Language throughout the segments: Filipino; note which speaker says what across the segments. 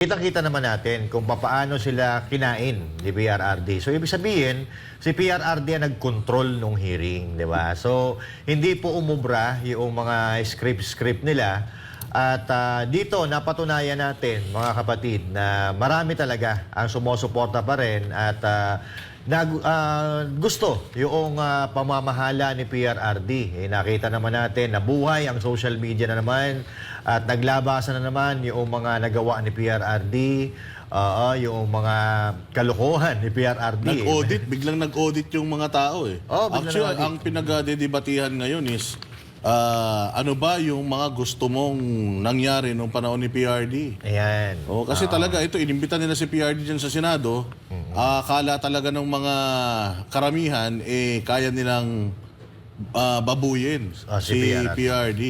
Speaker 1: Kitang-kita naman natin kung paano sila kinain ni PRRD. So, ibig sabihin, si PRRD ang nag-control nung hearing, di ba? So, hindi po umubra yung mga script-script nila. At ah, dito, napatunayan natin, mga kapatid, na marami talaga ang sumusuporta pa rin at ah, nag, ah, gusto yung ah, pamamahala ni PRRD. Eh, nakita naman natin na buhay ang social media na naman at naglabasan na naman yung mga nagawa ni PRRD, oo, yung mga kalokohan ni PRRD.
Speaker 2: Nag-audit, biglang nag-audit yung mga tao eh.
Speaker 1: Oh,
Speaker 2: Actually,
Speaker 1: nag-audit.
Speaker 2: ang pinagdedebatihan ngayon is ah, ano ba yung mga gusto mong nangyari nung panahon ni PRD?
Speaker 1: Ayan.
Speaker 2: Oh, kasi talaga ito inimbitan nila si PRD diyan sa Senado. Ah, akala talaga ng mga karamihan eh kaya nilang ah, babuyin
Speaker 1: Ah, si
Speaker 2: si
Speaker 1: PRD.
Speaker 2: PRD.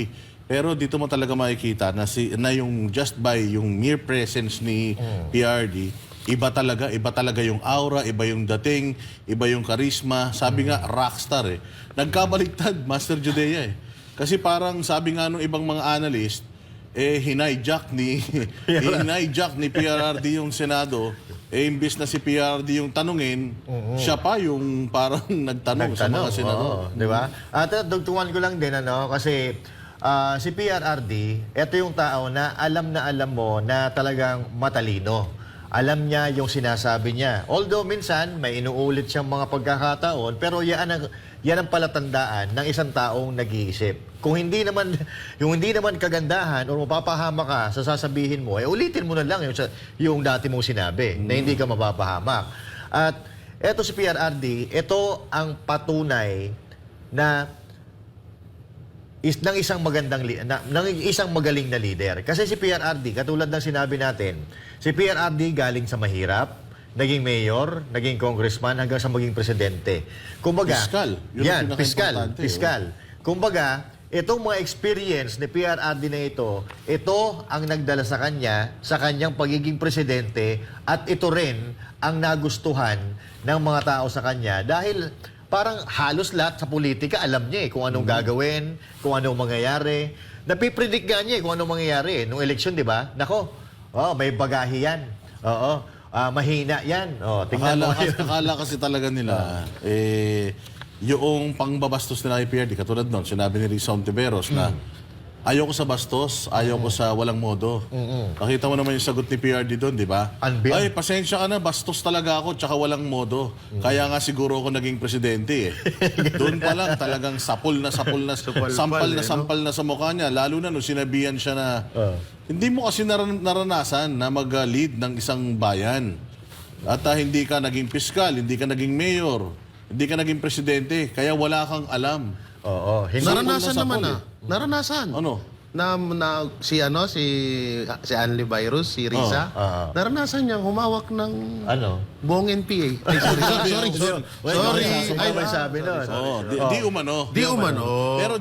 Speaker 2: Pero dito mo talaga makikita na si na yung just by yung mere presence ni PRD iba talaga, iba talaga yung aura, iba yung dating, iba yung karisma. Sabi nga rockstar eh. Nagkabaliktad Master Judea eh. Kasi parang sabi nga nung ibang mga analyst, eh hinayjack ni hinayjack ni PRRD yung Senado. Eh imbis na si PRD yung tanungin, siya pa yung parang nagtanong, sa mga senador.
Speaker 1: oo, di ba? At uh, dugtungan ko lang din, ano, kasi ah, si PRRD, ito yung tao na alam na alam mo na talagang matalino. Alam niya yung sinasabi niya. Although minsan may inuulit siyang mga pagkakataon, pero yan ang, yan ang palatandaan ng isang taong nag-iisip. Kung hindi naman yung hindi naman kagandahan o mapapahama ka sa sasabihin mo, eh ulitin mo na lang yung, yung dati mong sinabi na hindi ka mapapahamak. At eto si PRRD, ito ang patunay na is ng isang magandang na, ng isang magaling na leader. Kasi si PRRD, katulad ng sinabi natin, si PRRD galing sa mahirap, naging mayor, naging congressman hanggang sa maging presidente. Kumbaga,
Speaker 2: Piskal. Yun
Speaker 1: yan,
Speaker 2: pinaka-importante,
Speaker 1: piskal,
Speaker 2: oh.
Speaker 1: piskal. Kumbaga, itong mga experience ni PRRD na ito, ito ang nagdala sa kanya sa kanyang pagiging presidente at ito rin ang nagustuhan ng mga tao sa kanya dahil parang halos lahat sa politika alam niya eh kung anong gagawin, kung anong mangyayari. Napipredict nga niya eh kung anong mangyayari. eh. Nung eleksyon, di ba? Nako, oh, may bagahe yan. Oo, ah, mahina yan. Oh, tingnan
Speaker 2: Akala,
Speaker 1: mo
Speaker 2: kasi, akala kasi talaga nila, eh, yung pangbabastos nila kay PRD, katulad nun, sinabi ni Rizon Tiveros na ayaw ko sa bastos, ayaw ko sa walang modo. Nakita mo naman yung sagot ni PRD doon, di ba?
Speaker 1: Unbeam.
Speaker 2: Ay, pasensya ka na, bastos talaga ako, tsaka walang modo. Kaya nga siguro ako naging presidente eh. doon pa lang talagang sapol na sapol na, sampal na sampal na sa mukha niya. Lalo na nung sinabihan siya na, hindi mo kasi naran- naranasan na mag-lead ng isang bayan. At ah, hindi ka naging piskal, hindi ka naging mayor, hindi ka naging presidente, kaya wala kang alam.
Speaker 1: Oo, hindi
Speaker 3: Naranasan
Speaker 2: Sapol na
Speaker 3: naman
Speaker 2: sapol
Speaker 3: ah. Naranasan.
Speaker 2: Ano?
Speaker 3: Na, na si ano si si Anli Virus, si Risa.
Speaker 1: Oh, ah, ah.
Speaker 3: Naranasan niyang humawak ng
Speaker 1: Ano?
Speaker 3: buong NPA. Ay, sorry, sorry, sorry. sorry.
Speaker 1: Well,
Speaker 3: Sorry.
Speaker 1: Ay,
Speaker 3: Ay,
Speaker 1: may sabi nun.
Speaker 2: Oh, di, di umano.
Speaker 3: Di umano.
Speaker 2: Pero